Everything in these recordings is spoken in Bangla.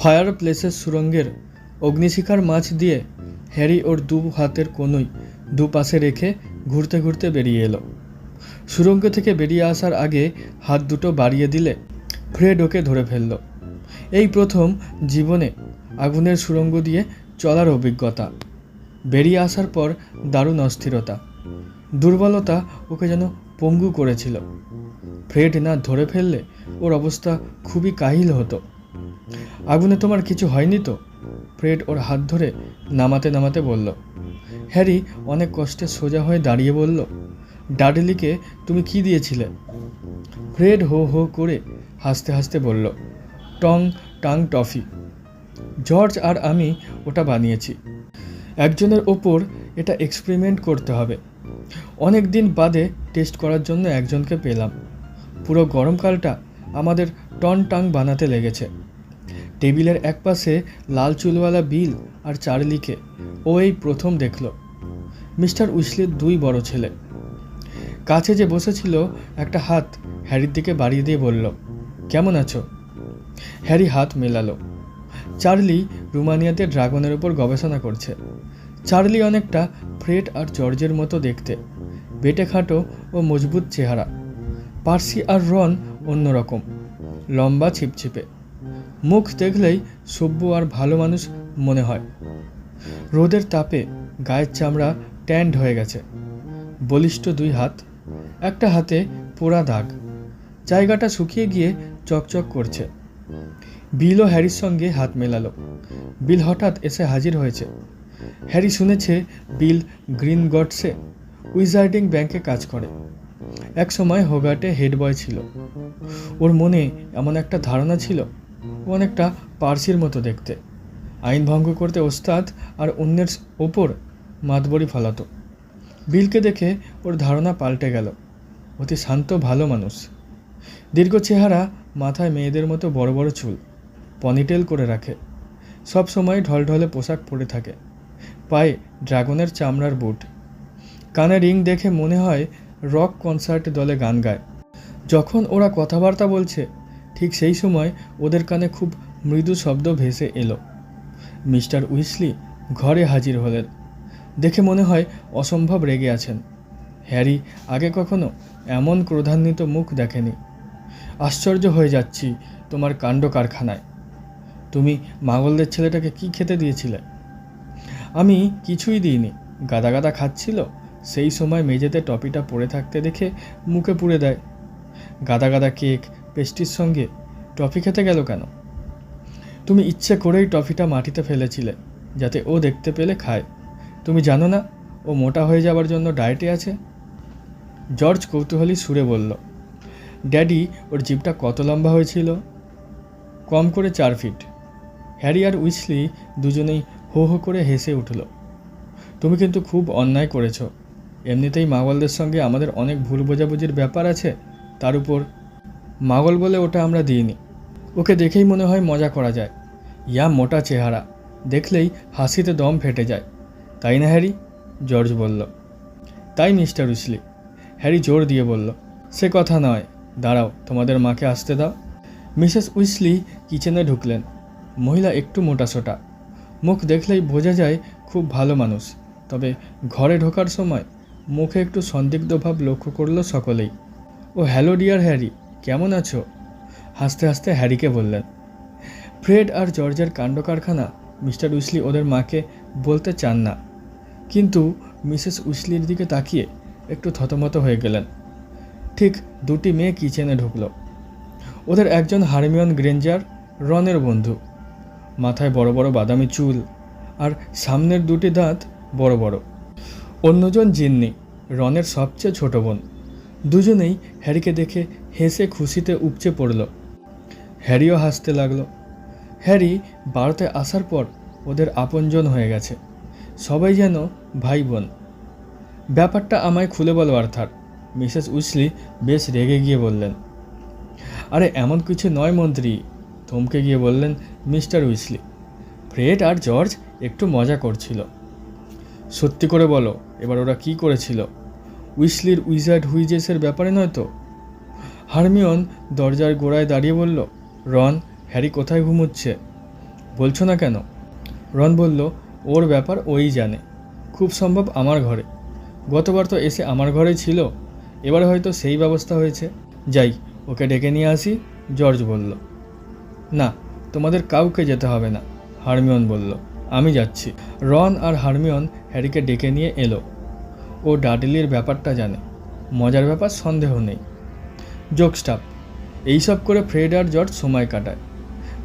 ফায়ার প্লেসের সুরঙ্গের অগ্নিশিখার মাছ দিয়ে হ্যারি ওর দু হাতের কোনোই দুপাশে রেখে ঘুরতে ঘুরতে বেরিয়ে এলো। সুরঙ্গ থেকে বেরিয়ে আসার আগে হাত দুটো বাড়িয়ে দিলে ফ্রেড ওকে ধরে ফেলল। এই প্রথম জীবনে আগুনের সুরঙ্গ দিয়ে চলার অভিজ্ঞতা। বেরিয়ে আসার পর দারুণ অস্থিরতা। দুর্বলতা ওকে যেন পঙ্গু করেছিল। ফ্রেড না ধরে ফেললে ওর অবস্থা খুবই কাহিল হতো। আগুনে তোমার কিছু হয়নি তো? ফ্রেড ওর হাত ধরে নামাতে নামাতে বলল। হ্যারি অনেক কষ্টে সোজা হয়ে দাঁড়িয়ে বলল, ডাডলিকে তুমি কি দিয়েছিলে? ফ্রেড হো হো করে হাসতে হাসতে বলল, টং টাং টফি। জর্জ আর আমি ওটা বানিয়েছি। একজনের ওপর এটা এক্সপেরিমেন্ট করতে হবে। অনেক দিন বাদে টেস্ট করার জন্য একজনকে পেলাম। পুরো গরমকালটা আমাদের টন টাং বানাতে লেগেছে। টেবিলের একপাশে লাল চুলওয়ালা বিল আর চার্লিকে ও এই প্রথম দেখল। মিস্টার উইসলির দুই বড় ছেলে। কাছে যে বসেছিল, একটা হাত হ্যারির দিকে বাড়িয়ে দিয়ে বলল, কেমন আছো? হ্যারি হাত মেলালো। চার্লি রুমানিয়াতে ড্রাগনের উপর গবেষণা করছে। চার্লি অনেকটা ফ্রেড আর জর্জের মতো দেখতে। বেটে খাটো ও মজবুত চেহারা। পার্সি আর রন অন্যরকম। লম্বা, ছিপছিপে। মুখ দেখলেই সভ্য আর ভালো মানুষ মনে হয়। রোদের তাপে গায়ের চামড়া ট্যান্ড হয়ে গেছে। বলিষ্ঠ দুই হাত, একটা হাতে পোড়া দাগ। জায়গাটা শুকিয়ে গিয়ে চকচক করছে। বিল ও হ্যারির সঙ্গে হাত মেলালো। বিল হঠাৎ এসে হাজির হয়েছে। হ্যারি শুনেছে বিল গ্রিন গডসে উইজার্ডিং ব্যাংকে কাজ করে। এক সময় হোগাটে হেড বয় ছিল। ওর মনে এমন একটা ধারণা ছিল অনেকটা পার্সির মতো দেখতে। আইন ভঙ্গ করতে ওস্তাদ আর অন্যের ওপর মাতবরি ফলাতো। বিলকে দেখে ওর ধারণা পাল্টে গেল। অতি শান্ত, ভালো মানুষ। দীর্ঘ চেহারা, মাথায় মেয়েদের মতো বড় বড় চুল, পনিটেল করে রাখে। সব সময় ঢলঢলে পোশাক পরে থাকে। পায়ে ড্রাগনের চামড়ার বুট। কানে রিং দেখে মনে হয় রক কনসার্ট দলে গান গায়। যখন ওরা কথাবার্তা বলছে ঠিক সেই সময় ওদের কানে খুব মৃদু শব্দ ভেসে এলো। মিস্টার উইসলি ঘরে হাজির হলেন। দেখে মনে হয় অসম্ভব রেগে আছেন। হ্যারি আগে কখনো এমন ক্রোধান্বিত মুখ দেখেনি। আশ্চর্য হয়ে যাচ্ছি তোমার কাণ্ড কারখানায়। তুমি মাগলদের ছেলেটাকে কি খেতে দিয়েছিলে? আমি কিছুই দিইনি। গাদা গাদা খাচ্ছিল। সেই সময় মেঝেতে টপিটা পড়ে থাকতে দেখে মুখে পুড়ে দেয়। গাদা গাদা কেক পেস্টির সঙ্গে টফি খেতে গেল কেন? তুমি ইচ্ছে করেই টফিটা মাটিতে ফেলেছিলে, যাতে ও দেখতে পেলে খায়। তুমি জানো না, ও মোটা হয়ে যাবার জন্য ডায়েটে আছে? জর্জ কৌতূহলী সুরে বলল, ড্যাডি, ওর জিপটা কত লম্বা হয়েছিল? কম করে চার ফিট। হ্যারি আর উইসলি দুজনেই হো হো করে হেসে উঠল, তুমি কিন্তু খুব অন্যায় করেছ। এমনিতেই মাগলদের সঙ্গে আমাদের অনেক ভুল বোঝাবুঝির ব্যাপার আছে, তার উপর মাগল বলে ওটা আমরা দিইনি। ওকে দেখেই মনে হয় মজা করা যায়। ইয়া মোটা চেহারা। দেখলেই হাসিতে দম ফেটে যায়। তাই না, হ্যারি? জর্জ বলল। তাই, মিস্টার উইসলি। হ্যারি জোর দিয়ে বলল, সে কথা নয়। দাঁড়াও, তোমাদের মাকে আসতে দাও। মিসেস উইসলি কিচেনে ঢুকলেন। মহিলা একটু মোটাসোটা। মুখ দেখলেই বোঝা যায় খুব ভালো মানুষ। তবে ঘরে ঢোকার সময় মুখে একটু সন্দিগ্ধ ভাব লক্ষ্য করল সকলেই। ও হ্যালো, ডিয়ার হ্যারি। কেমন আছো? হাসতে হাসতে হ্যারিকে বললেন। ফ্রেড আর জর্জের কাণ্ড কারখানা মিস্টার উইসলি ওদের মাকে বলতে চান না। কিন্তু মিসেস উইসলির দিকে তাকিয়ে একটু থতমত হয়ে গেলেন। ঠিক দুটি মেয়ে কিচেনে ঢুকল। ওদের একজন হারমিয়ন গ্রেঞ্জার, রনের বন্ধু। মাথায় বড় বড় বাদামি চুল আর সামনের দুটি দাঁত বড় বড়। অন্যজন জিন্নি, রনের সবচেয়ে ছোট বোন। দুজনেই হ্যারিকে দেখে হেসে খুশিতে উপচে পড়ল। হ্যারিও হাসতে লাগল। হ্যারি বাড়িতে আসার পর ওদের আপনজন হয়ে গেছে। সবাই যেন ভাই বোন ব্যাপারটা আমায় খুলে বলো আর্থার মিসেস উইসলি বেশ রেগে গিয়ে বললেন, আরে, এমন কিছু নয় মন্ত্রী, থমকে গিয়ে বললেন মিস্টার উইসলি। ফ্রেড আর জর্জ একটু মজা করছিল। সত্যি করে বলো, এবার ওরা কি করেছিল? উইসলির উইজার্ড হুইজেসের ব্যাপারে নয় তো? হারমিয়ন দরজার গোড়ায় দাঁড়িয়ে বলল, রন, হ্যারি কোথায় ঘুমোচ্ছে? বলছো না কেন? রন বলল, ওর ব্যাপার ওই জানে। খুব সম্ভব আমার ঘরে। গতবার তো এসে আমার ঘরেই ছিল। এবার হয়তো সেই ব্যবস্থা হয়েছে। যাই, ওকে ডেকে নিয়ে আসি, জর্জ বলল। না, তোমাদের কাউকে যেতে হবে না, হারমিয়ন বলল। আমি যাচ্ছি। রন আর হারমিয়ন হ্যারিকে ডেকে নিয়ে এলো। ও ডাডলির ব্যাপারটা জানে। মজার ব্যাপার, সন্দেহ নেই। জোক স্টাফ এইসব করে ফ্রেড আর জর্জ সময় কাটায়।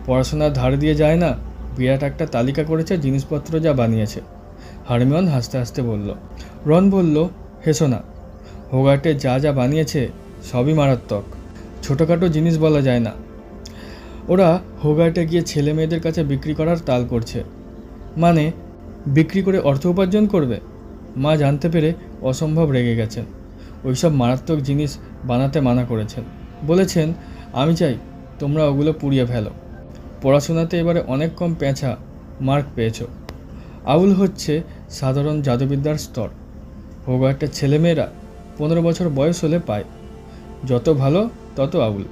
পড়াশোনার ধার দিয়ে যায় না, বিরাট একটা তালিকা করেছে, জিনিসপত্র যা বানিয়েছে। হারমিয়ন হাসতে হাসতে বলল, রন বলল হেসো না হোগার্টে যা যা বানিয়েছে সবই মারাত্মক। ছোটোখাটো জিনিস বলা যায় না। ওরা হোগার্টে গিয়ে ছেলে মেয়েদের কাছে বিক্রি করার তাল করছে। মানে বিক্রি করে অর্থ উপার্জন করবে? মা জানতে পেরে অসম্ভব রেগে গেছেন। ওইসব মারাত্মক জিনিস বানাতে মানা করেছেন। বলেছেন, আমি চাই তোমরা ওগুলো পুড়িয়ে ফেলো। পড়াশোনাতে এবারে অনেক কম পেঁচা মার্ক পেয়েছ। আউল হচ্ছে সাধারণ জাদুবিদ্যার স্তর। হোগার্টের ছেলেমেয়েরা পনেরো বছর বয়স হলে পায়। যত ভালো, তত আউল।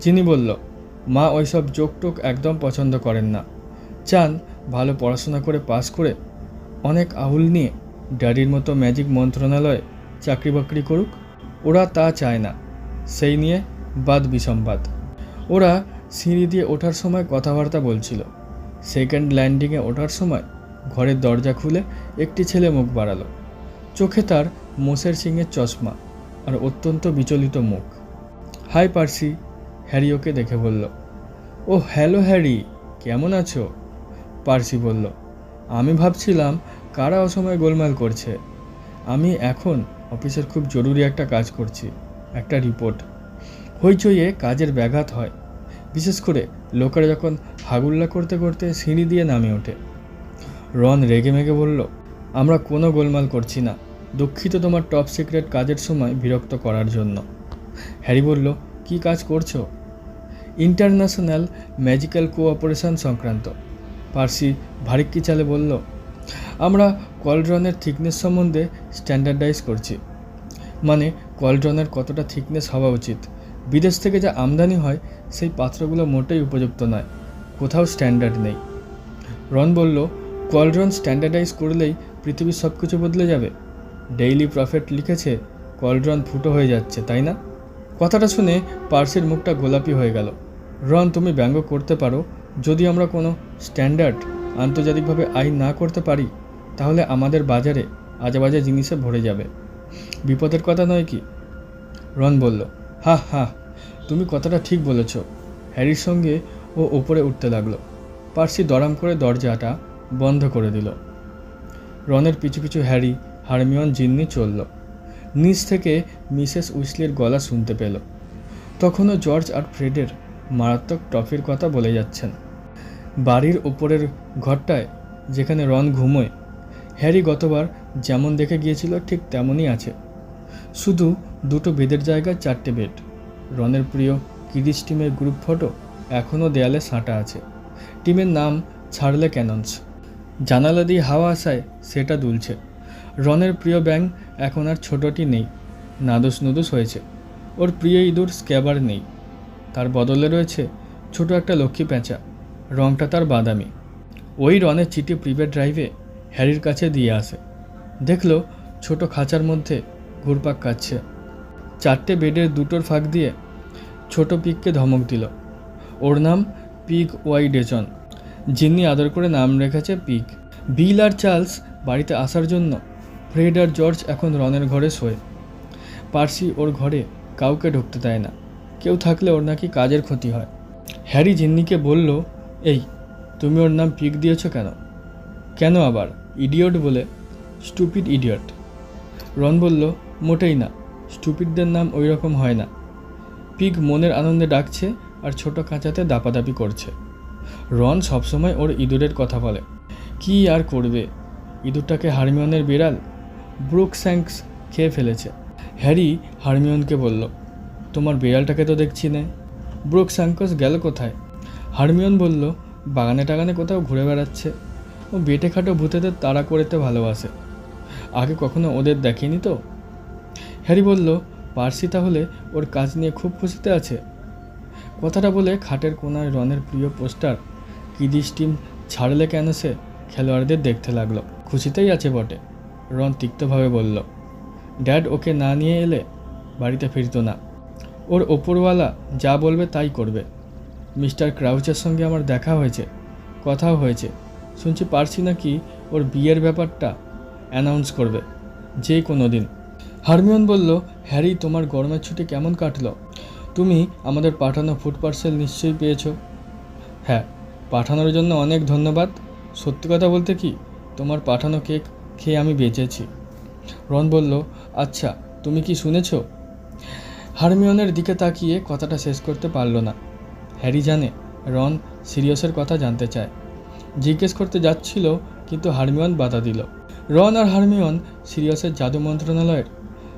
চিনি বলল, মা ওইসব জোক টোক একদম পছন্দ করেন না। চান ভালো পড়াশোনা করে পাশ করে অনেক আউল নিয়ে ড্যাডির মতো ম্যাজিক মন্ত্রণালয়ে চাকরি বাকরি করুক। ওরা তা চায় না। সেই নিয়ে বাদ বিসম্বাদ। ওরা সিঁড়ি দিয়ে ওঠার সময় কথাবার্তা বলছিল। সেকেন্ড ল্যান্ডিংয়ে ওঠার সময় ঘরের দরজা খুলে একটি ছেলে মুখ বাড়ালো। চোখে তার মোষের সিংয়ের চশমা আর অত্যন্ত বিচলিত মুখ। হাই, পার্সি, হ্যারি ওকে দেখে বলল ও হ্যালো, হ্যারি, কেমন আছো? পার্সি বলল, আমি ভাবছিলাম কারা অসময়ে গোলমাল করছে। আমি এখন অফিসের খুব জরুরি একটা কাজ করছি, একটা রিপোর্ট হইচইয়ে কাজের ব্যাঘাত হয়। বিশেষ করে লোকেরা যখন হাগুল্লা করতে করতে সিঁড়ি দিয়ে নামে ওঠে। রন রেগে মেগে বলল, আমরা কোনো গোলমাল করছি না। দুঃখিত তোমার টপ সিক্রেট কাজের সময় বিরক্ত করার জন্য। হ্যারি বলল, কি কাজ করছ? ইন্টারন্যাশনাল ম্যাজিক্যাল কোঅপারেশন সংক্রান্ত। পার্সি ভারিক্কি চালে বলল আমরা কলড্রনের থিকনেস সম্বন্ধে স্ট্যান্ডার্ডাইজ করছি। মানে কলড্রনের কতটা থিকনেস হওয়া উচিত। বিদেশ থেকে যা আমদানি হয়, সেই পাত্রগুলো মোটেই উপযুক্ত নয়। কোথাও স্ট্যান্ডার্ড নেই। রন বলল কলড্রন স্ট্যান্ডার্ডাইজ করলেই পৃথিবীর সব কিছু বদলে যাবে। ডেইলি প্রফেট লিখেছে কলড্রন ফুটো হয়ে যাচ্ছে, তাই না? কথাটা শুনে পার্সির মুখটা গোলাপি হয়ে গেল। রন, তুমি ব্যঙ্গ করতে পারো, যদি আমরা কোনো স্ট্যান্ডার্ড আন্তর্জাতিকভাবে আইন না করতে পারি, তাহলে আমাদের বাজারে আজেবাজে জিনিসে ভরে যাবে। বিপদের কথা নয় কি? রন বলল, হা হা, তুমি কথাটা ঠিক বলেছ। হ্যারির সঙ্গে ও ওপরে উঠতে লাগল। পার্সি দরাম করে দরজাটা বন্ধ করে দিল। রনের পিছু পিছু হ্যারি, হারমিয়ন, জিন্নি চলল। নিচ থেকে মিসেস উইসলির গলা শুনতে পেল। তখনও জর্জ আর ফ্রেডের মারাত্মক ট্রফির কথা বলে যাচ্ছেন। বাড়ির ওপরের ঘরটায় যেখানে রন ঘুমোয়, হ্যারি গতবার যেমন দেখে গিয়েছিল ঠিক তেমনই আছে। শুধু দুটো বেদের জায়গায় চারটে বেড। রনের প্রিয় কিরিশ টিমের গ্রুপ ফটো এখনও দেয়ালে সাঁটা আছে। টিমের নাম ছাড়লে ক্যানন্স। জানালা দিয়ে হাওয়া আসায় সেটা দুলছে। রনের প্রিয় ব্যাং এখন আর ছোটটি নেই, নাদুস নুদুস হয়েছে। ওর প্রিয় ইঁদুর স্ক্যাবার নেই। তার বদলে রয়েছে ছোট একটা লক্ষ্মী পেঁচা রংটা তার বাদামি। ওই রনের চিঠি প্রিপেড ড্রাইভে হ্যারির কাছে দিয়ে আসে। দেখল ছোট খাঁচার মধ্যে ঘুরপাক কাচ্ছে চারটে বেডের দুটোর ফাঁক দিয়ে ছোট পিককে ধমক দিল। ওর নাম পিক ওয়াই ডেজন যিনি আদর করে নাম রেখেছে পিক। বিল আর চার্লস বাড়িতে আসার জন্য ফ্রেড আর জর্জ এখন রনের ঘরে শোয়। পার্সি ওর ঘরে কাউকে ঢুকতে দেয় না। কেউ থাকলে ওর নাকি কাজের ক্ষতি হয়। হ্যারি জিন্নিকে বলল এই, তুমি ওর নাম পিক দিয়েছ কেন? কেন আবার? ইডিয়ট বলে। Stupid idiot. রন বলল, মোটেই না, স্টুপিডদের নাম ওই রকম হয় না। পিগ মনের আনন্দে ডাকছে আর ছোট কাঁচাতে দাপাদাপি করছে। রন সবসময় ওর ইঁদুরের কথা বলে। কি আর করবে? ইঁদুরটাকে হারমিয়নের বিড়াল? ব্রুক স্যাঙ্কস খেয়ে ফেলেছে। হ্যারি হারমিয়নকে বলল, তোমার বিড়ালটাকে তো দেখছি না। ব্রুক স্যাঙ্কস গেল কোথায়? হারমিয়ন বলল, বাগানে টাগানে কোথাও ঘুরে বেড়াচ্ছে। ও বেটে খাটো ভূতেদের তাড়া করতে ভালোবাসে। আগে কখনো ওদের দেখেনি তো? হ্যারি বলল, পার্সি তাহলে ওর কাজ নিয়ে খুব খুশিতে আছে। কথাটা বলে খাটের কোনায় রনের প্রিয় পোস্টার কিদিস টিম ছাড়লে কেন সে খেলোয়াড়দের দেখতে লাগল। খুশিতেই আছে বটে। রন তিক্তভাবে বলল, ড্যাড ওকে না নিয়ে এলে বাড়িতে ফিরতো না। ওর ওপরওয়ালা যা বলবে তাই করবে। মিস্টার ক্রাউচের সঙ্গে আমার দেখা হয়েছে, কথাও হয়েছে। শুনছি পারছি নাকি ওর বিয়ের ব্যাপারটা অ্যানাউন্স করবে, যে কোনো দিন। হারমিয়ন বলল, হ্যারি, তোমার গরমের ছুটি কেমন কাটলো? তুমি আমাদের পাঠানো ফুড পার্সেল নিশ্চয়ই পেয়েছ? হ্যাঁ পাঠানোর জন্য অনেক ধন্যবাদ। সত্যি কথা বলতে কি, তোমার পাঠানো কেক খেয়ে আমি বেঁচেছি। রন বলল আচ্ছা তুমি কি শুনেছ? হারমিয়নের দিকে তাকিয়ে কথাটা শেষ করতে পারল না। হ্যারি জানে, রন সিরিয়াসের কথা জানতে চায়। জিজ্ঞেস করতে যাচ্ছিল, কিন্তু হারমিয়ন বাধা দিল। রন আর হারমিয়ন সিরিয়াসের জাদু মন্ত্রণালয়ের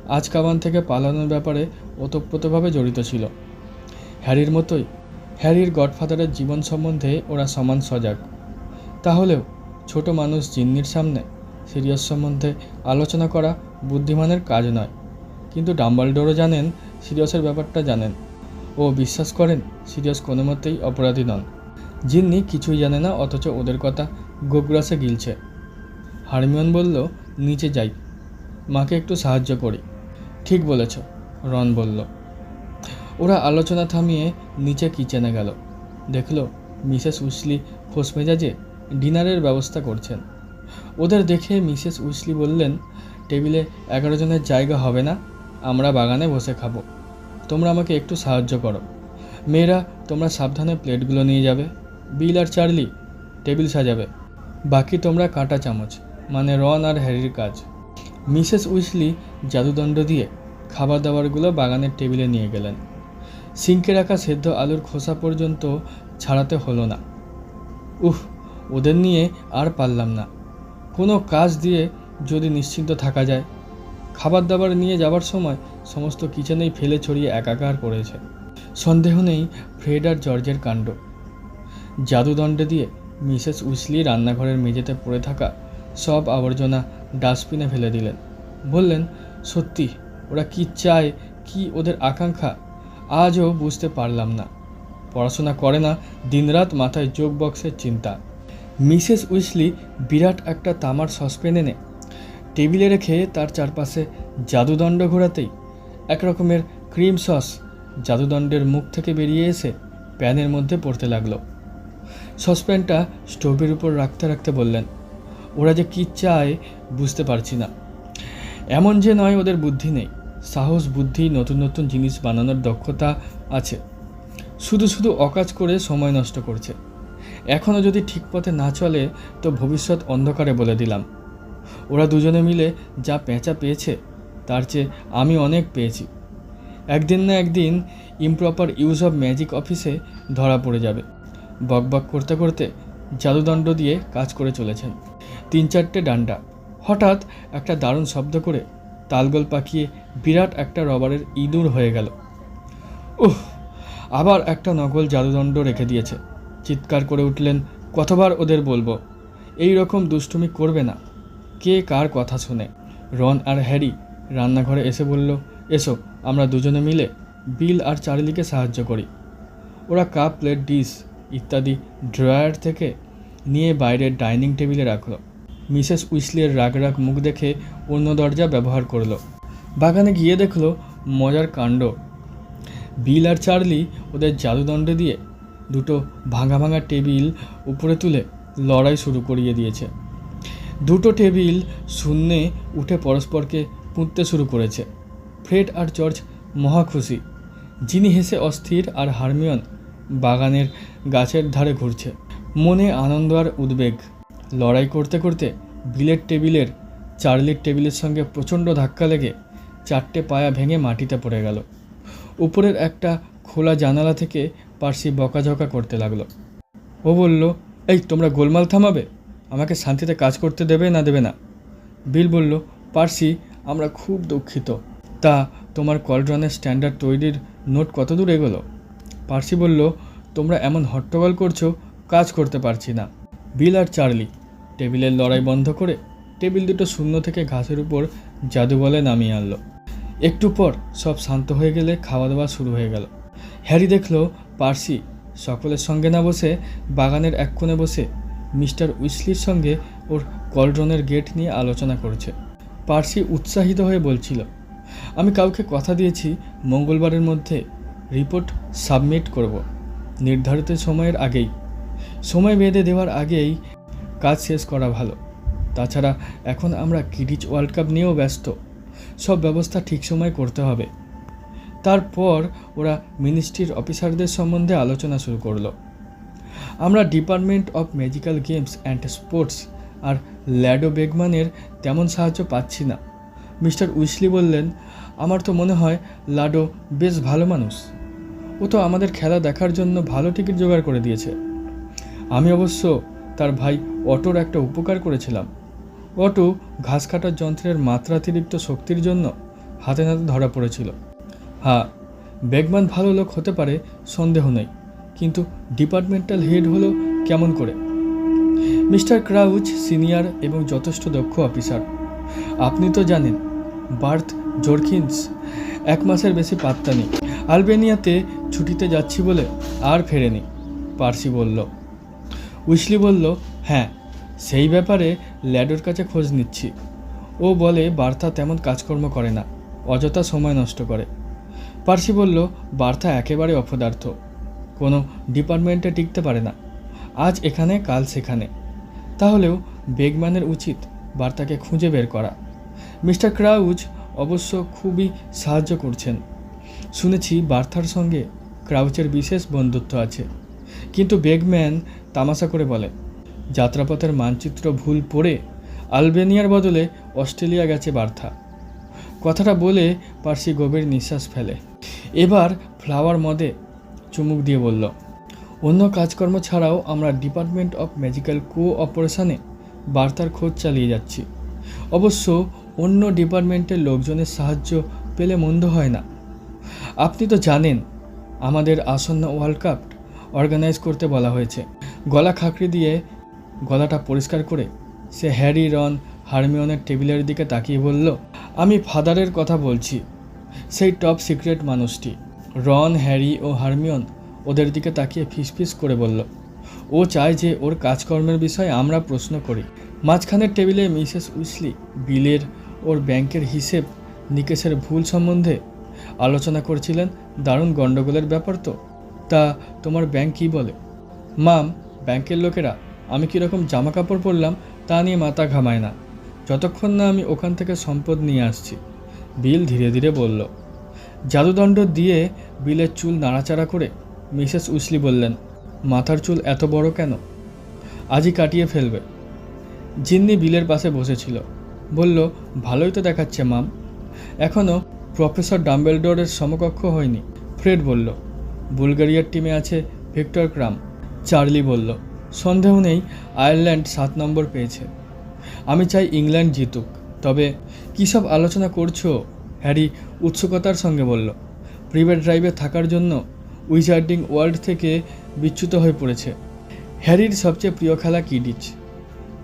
আজকাবান থেকে পালানোর ব্যাপারে ওতপ্রোতভাবে জড়িত ছিল। হ্যারির মতোই, হ্যারির গডফাদারের জীবন সম্বন্ধে ওরা সমান সজাগ। তাহলেও ছোট মানুষ জিন্নির সামনে সিরিয়াস সম্বন্ধে আলোচনা করা বুদ্ধিমানের কাজ নয়। কিন্তু ডাম্বালডোরও জানেন, সিরিয়াসের ব্যাপারটা জানেন। ও বিশ্বাস করেন, সিরিয়াস কোনো মতেই অপরাধী নন। জিন্নি কিছুই জানে না, অথচ ওদের কথা গোগ্রাসে গিলছে। হারমিয়ন বলল, নিচে যাই। মাকে একটু সাহায্য করি। ঠিক বলেছ, রন বলল। ওরা আলোচনা থামিয়ে নিচে কিচেনে গেল। দেখল মিসেস উসলি খোশ মেজাজে ডিনারের ব্যবস্থা করছেন। ওদের দেখে মিসেস উসলি বললেন, টেবিলে এগারো জনের জায়গা হবে না, আমরা বাগানে বসে খাব। তোমরা আমাকে একটু সাহায্য করো। মেয়েরা, তোমরা সাবধানে প্লেটগুলো নিয়ে যাবে। বিল আর চার্লি, টেবিল সাজাবে। বাকি তোমরা কাঁটা চামচ মানে রন আর হ্যারির কাজ। মিসেস উইসলি জাদুদণ্ড দিয়ে খাবার দাবারগুলো বাগানের টেবিলে নিয়ে গেলেন। সিঙ্কে রাখা সেদ্ধ আলুর খোসা পর্যন্ত ছাড়াতে হলো না। উফ, ওদের নিয়ে আর পারলাম না। কোনো কাজ দিয়ে যদি নিশ্চিন্ত থাকা যায়। খাবার দাবার নিয়ে যাবার সময় সমস্ত কিচেনেই ফেলে ছড়িয়ে একাকার করেছে। সন্দেহ নেই ফ্রেড আর জর্জের কাণ্ড। জাদুদণ্ডে দিয়ে মিসেস উইসলি রান্নাঘরের মেঝেতে পড়ে থাকা সব আবর্জনা ডাস্টবিনে ফেলে দিলেন। বললেন, সত্যি, ওরা কি চায়, কি ওদের আকাঙ্ক্ষা, আজও বুঝতে পারলাম না। পড়াশোনা করে না, দিনরাত মাথায় যোগ বক্সের চিন্তা। মিসেস উইসলি বিরাট একটা তামার সসপেন এনে টেবিলে রেখে তার চারপাশে জাদুদণ্ড ঘোরাতেই এক রকমের ক্রিম সস জাদুদণ্ডের মুখ থেকে বেরিয়ে এসে প্যানের মধ্যে পড়তে লাগল। সসপ্যানটা স্টোভের উপর রাখতে রাখতে বললেন, ওরা যে কী চায় বুঝতে পারছি না। এমন যে নয় ওদের বুদ্ধি নেই। সাহস, বুদ্ধি, নতুন নতুন জিনিস বানানোর দক্ষতা আছে। শুধু শুধু অকাজ করে সময় নষ্ট করছে। এখনও যদি ঠিক পথে না চলে, তো ভবিষ্যৎ অন্ধকারে বলে দিলাম। ওরা দুজনে মিলে যা পেঁচা পেয়েছে তার চেয়ে আমি অনেক পেয়েছি। একদিন না একদিন ইমপ্রপার ইউজ অফ ম্যাজিক অফিসে ধরা পড়ে যাবে। বকবক করতে করতে জাদুদণ্ড দিয়ে কাজ করে চলেছেন। তিন চারটে ডান্ডা। হঠাৎ একটা দারুণ শব্দ করে তালগোল পাকিয়ে বিরাট একটা রবারের ইঁদুর হয়ে গেল। উহ, আবার একটা নকল জাদুদণ্ড রেখে দিয়েছে। চিৎকার করে উঠলেন, কতবার ওদের বলব? এই রকম দুষ্টুমি করবে না। কে কার কথা শুনে? রন আর হ্যারি রান্নাঘরে এসে বলল, এসো, আমরা দুজনে মিলে বিল আর চার্লিকে সাহায্য করি। ওরা কাপ, প্লেট, ডিশ ইত্যাদি ড্রয়ার থেকে নিয়ে বাইরের ডাইনিং টেবিলে রাখল। মিসেস উইসলির রাগ রাগ মুখ দেখে অন্য দরজা ব্যবহার করল। বাগানে গিয়ে দেখল, মজার কাণ্ড। বিল আর চার্লি ওদের জাদুদণ্ডে দিয়ে দুটো ভাঙা ভাঙা টেবিল উপরে তুলে লড়াই শুরু করিয়ে দিয়েছে। দুটো টেবিল শূন্যে উঠে পরস্পরকে পুঁততে শুরু করেছে। ফ্রেড আর জর্জ মহা খুশি। যিনি হেসে অস্থির আর হারমিয়ন বাগানের গাছের ধারে ঘুরছে। মনে আনন্দ আর উদ্বেগ। লড়াই করতে করতে বিলের টেবিলের, চার্লির টেবিলের সঙ্গে প্রচণ্ড ধাক্কা লেগে চারটে পায়া ভেঙে মাটিতে পড়ে গেল। উপরের একটা খোলা জানালা থেকে পার্সি বকাঝকা করতে লাগল। ও বলল, এই, তোমরা গোলমাল থামাবে? আমাকে শান্তিতে কাজ করতে দেবে না দেবে না? বিল বলল, পার্সি আমরা খুব দুঃখিত। তা তোমার কলড্রনের স্ট্যান্ডার্ড তৈরির নোট কত দূর এগোলো? পার্সি বলল, তোমরা এমন হট্টগোল করছ, কাজ করতে পারছি না। বিল আর চার্লি, টেবিলের লড়াই বন্ধ করে টেবিল দুটো শূন্য থেকে ঘাসের উপর জাদু বলে নামিয়ে আনলো। একটু পর সব শান্ত হয়ে গেলে খাওয়া দাওয়া শুরু হয়ে গেল। হ্যারি দেখল, পার্সি সকলের সঙ্গে না বসে বাগানের এক কোণে বসে মিস্টার উইসলির সঙ্গে ওর কলড্রনের গেট নিয়ে আলোচনা করছে। পার্সি উৎসাহিত হয়ে বলছিল, আমি কাউকে কথা দিয়েছি, মঙ্গলবারের মধ্যে রিপোর্ট সাবমিট করব। নির্ধারিত সময়ের আগেই। সময় বেঁধে দেওয়ার আগেই কাজ শেষ করা ভালো। তাছাড়া এখন আমরা কিডিচ ওয়ার্ল্ড কাপ নিয়েও ব্যস্ত। সব ব্যবস্থা ঠিক সময় করতে হবে। তারপর ওরা মিনিস্ট্রির অফিসারদের সম্বন্ধে আলোচনা শুরু করল। আমরা department of magical games and sports R Ludo বেগমানের তেমন সাহায্য পাচ্ছি না। মিস্টার উইসলি বললেন, আমার তো মনে হয় লাডো বেশ ভালো মানুষ। ও তো আমাদের খেলা দেখার জন্য ভালো টিকিট জোগাড় করে দিয়েছে। আমি অবশ্য তার ভাই অটোর একটা উপকার করেছিলাম। অটো ঘাস কাটার যন্ত্রের মাত্রাতিরিক্ত শক্তির জন্য হাতে নাতে ধরা পড়েছিল। হ্যাঁ বেগমান ভালো লোক হতে পারে, সন্দেহ নেই। কিন্তু ডিপার্টমেন্টাল হেড হলো কেমন করে? মিস্টার ক্রাউচ সিনিয়র এবং যথেষ্ট দক্ষ অফিসার। আপনি তো জানেন, বার্থ জোরকিন্স এক মাসের বেশি পাত্তা নেই। আলবেনিয়াতে ছুটিতে যাচ্ছি বলে আর ফেরেনি, পার্সি বলল। উইসলি বলল হ্যাঁ সেই ব্যাপারে ল্যাডোর কাছে খোঁজ নিচ্ছি। ও বলে বার্তা তেমন কাজকর্ম করে না, অযথা সময় নষ্ট করে। পার্সি বলল বার্তা একেবারে অপদার্থ, কোনো ডিপার্টমেন্টে টিকতে পারে না। আজ এখানে, কাল সেখানে। তাহলেও বেগম্যানের উচিত বার্তাকে খুঁজে বের করা। মিস্টার ক্রাউজ অবশ্য খুবই সাহায্য করছেন। শুনেছি বার্থার সঙ্গে ক্রাউচের বিশেষ বন্ধুত্ব আছে। কিন্তু বেগম্যান তামাশা করে বলে যাত্রাপথের মানচিত্র ভুল পড়ে আলবেনিয়ার বদলে অস্ট্রেলিয়া গেছে বার্থা কথাটা বলে পার্সি গভীর নিঃশ্বাস ফেলে। এবার ফ্লাওয়ার মদে চুমুক দিয়ে বলল অন্য কাজকর্ম ছাড়াও আমরা ডিপার্টমেন্ট অফ ম্যাজিক্যাল কো অপারেশনে বার্তার খোঁজ চালিয়ে যাচ্ছি। অবশ্য অন্য ডিপার্টমেন্টের লোকজনের সাহায্য পেলে মন্দ হয় না। আপনি তো জানেন, আমাদের আসন্ন ওয়ার্ল্ড কাপ অর্গানাইজ করতে বলা হয়েছে। গলা খাঁকড়ি দিয়ে গলাটা পরিষ্কার করে সে হ্যারি রন হারমিয়নের টেবিলের দিকে তাকিয়ে বলল, আমি ফাদারের কথা বলছি। সেই টপ সিক্রেট মানুষটি রন হ্যারি ও হারমিয়ন ওদের দিকে তাকিয়ে ফিসফিস করে বলল, ও চায় যে ওর কাজকর্মের বিষয়ে আমরা প্রশ্ন করি। মাঝখানের টেবিলে মিসেস উইসলি বিলের ওর ব্যাংকের হিসেব, নিকেশের ভুল সম্বন্ধে আলোচনা করছিলেন। দারুণ গণ্ডগোলের ব্যাপার তো। তা তোমার ব্যাংক কী বলে? মাম, ব্যাংকের লোকেরা, আমি কীরকম জামা কাপড় পরলাম তা নিয়ে মাথা ঘামায় না। যতক্ষণ না আমি ওখান থেকে সম্পদ নিয়ে আসছি। বিল ধীরে ধীরে বলল, জাদুদণ্ড দিয়ে বিলের চুল নাড়াচাড়া করে মিসেস উসলি বললেন, মাথার চুল এত বড় কেন? আজই কাটিয়ে ফেলবে। জিন্নি বিলের পাশে বসেছিল। বলল, ভালোই তো দেখাচ্ছে, মাম। এখনও প্রফেসর ডাম্বেলডোরের সমকক্ষ হয়নি। ফ্রেড বলল, বুলগেরিয়ার টিমে আছে ভিক্টর ক্রাম। চার্লি বলল, সন্দেহ নেই, আয়ারল্যান্ড সাত নম্বর পেয়েছে। আমি চাই ইংল্যান্ড জিতুক। তবে কী সব আলোচনা করছ? হ্যারি উৎসুকতার সঙ্গে বলল প্রিভেট ড্রাইভে থাকার জন্য উইজার্ডিং ওয়ার্ল্ড থেকে বিচ্যুত হয়ে পড়েছে। হ্যারির সবচেয়ে প্রিয় খেলা কিডিচ।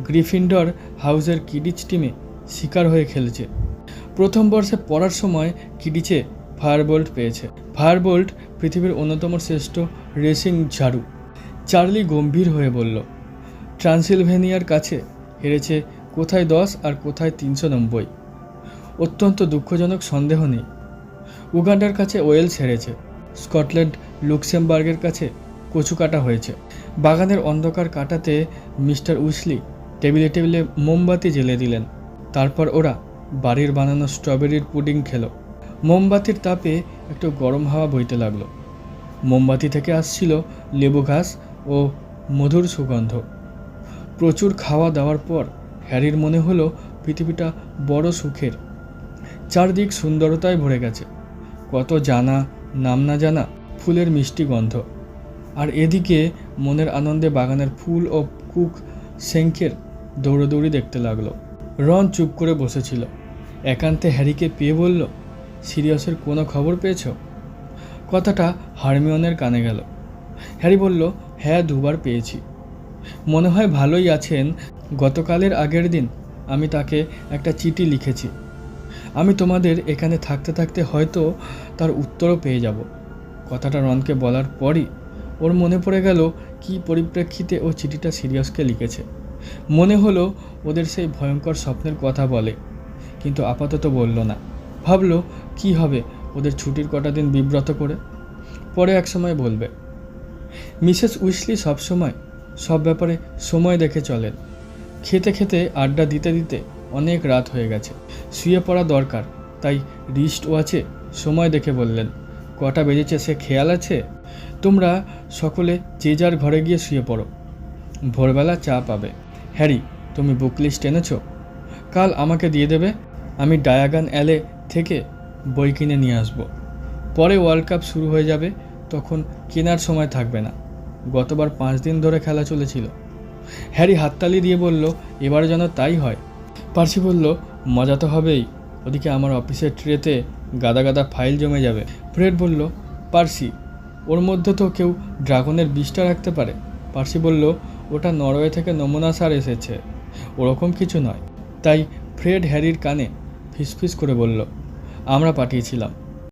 গ্রিফিন্ডর হাউসের কিডিচ টিমে শিকার হয়ে খেলেছে। প্রথম বর্ষে পড়ার সময় কিডিচে ফায়ারবোল্ট পেয়েছে। ফায়ারবোল্ট পৃথিবীর অন্যতম শ্রেষ্ঠ রেসিং ঝাড়ু। চার্লি গম্ভীর হয়ে বলল, ট্রান্সিলভেনিয়ার কাছে হেরেছে কোথায় দশ আর কোথায় তিনশো নব্বই? অত্যন্ত দুঃখজনক সন্দেহ নেই। উগান্ডার কাছে ওয়েলস হেরেছে। স্কটল্যান্ড লুক্সেমবার্গের কাছে কচু কাটা হয়েছে। বাগানের অন্ধকার কাটাতে মিস্টার উইসলি টেবিলে টেবিলে মোমবাতি জ্বেলে দিলেন। তারপর ওরা বাড়ির বানানো স্ট্রবেরির পুডিং খেলো। মোমবাতির তাপে একটু গরম হাওয়া বইতে লাগল। মোমবাতি থেকে আসছিল লেবু ঘাস ও মধুর সুগন্ধ। প্রচুর খাওয়া দাওয়ার পর হ্যারির মনে হলো পৃথিবীটা বড় সুখের। চারদিক সুন্দরতায় ভরে গেছে। কত জানা, নাম না জানা ফুলের মিষ্টি গন্ধ। আর এদিকে মনের আনন্দে বাগানের ফুল ও কুক সেঙ্কের দৌড়দৌড়ি দেখতে লাগল। রন চুপ করে বসেছিল। একান্তে হ্যারিকে পেয়ে বলল, সিরিয়াসের কোনো খবর পেয়েছ? কথাটা হারমিয়নের কানে গেল। হ্যারি বলল হ্যাঁ দুবার পেয়েছি। মনে হয় ভালোই আছেন। গতকালের আগের দিন আমি তাকে একটা চিঠি লিখেছি। আমি তোমাদের এখানে থাকতে থাকতে হয়তো তার উত্তরও পেয়ে যাব। কথাটা রনকে বলার পরই ওর মনে পড়ে গেল কী পরিপ্রেক্ষিতে ও চিঠিটা সিরিয়াসকে লিখেছে। মনে হলো ওদের সেই ভয়ঙ্কর স্বপ্নের কথা বলে, কিন্তু আপাতত বলল না। ভাবল কি হবে ওদের ছুটির কটা দিন বিব্রত করে। পরে এক সময় বলবে, মিসেস উইসলি সবসময় সব ব্যাপারে সময় দেখে চলেন। খেতে খেতে আড্ডা দিতে দিতে অনেক রাত হয়ে গেছে। শুয়ে পড়া দরকার, তাই রিস্ট ওয়াচে সময় দেখে বললেন। কটা বেজেছে সে খেয়াল আছে? তোমরা সকলে যে যার ঘরে গিয়ে শুয়ে পড়ো। ভোরবেলা চা পাবে। হ্যারি, তুমি বুক লিস্ট এনেছো? কাল আমাকে দিয়ে দেবে। আমি ডায়াগান অ্যালে থেকে বই কিনে নিয়ে আসব। পরে ওয়ার্ল্ড কাপ শুরু হয়ে যাবে, তখন কেনার সময় থাকবে না। গতবার পাঁচ দিন ধরে খেলা চলেছিল। হ্যারি হাততালি দিয়ে বলল, এবার যেন তাই হয়। পার্সি বলল, মজা তো হবেই। ওদিকে আমার অফিসের ট্রেতে গাদা গাদা ফাইল জমে যাবে। ফ্রেড বলল, পার্সি, ওর মধ্যে তো কেউ ড্রাগনের বিষটা রাখতে পারে। পার্সি বলল, ওটা নরওয়ে থেকে নমুনা সার এসেছে। ওরকম কিছু নয়। তাই ফ্রেড হ্যারির কানে ফিসফিস করে বলল, আমরা পাঠিয়েছিলাম।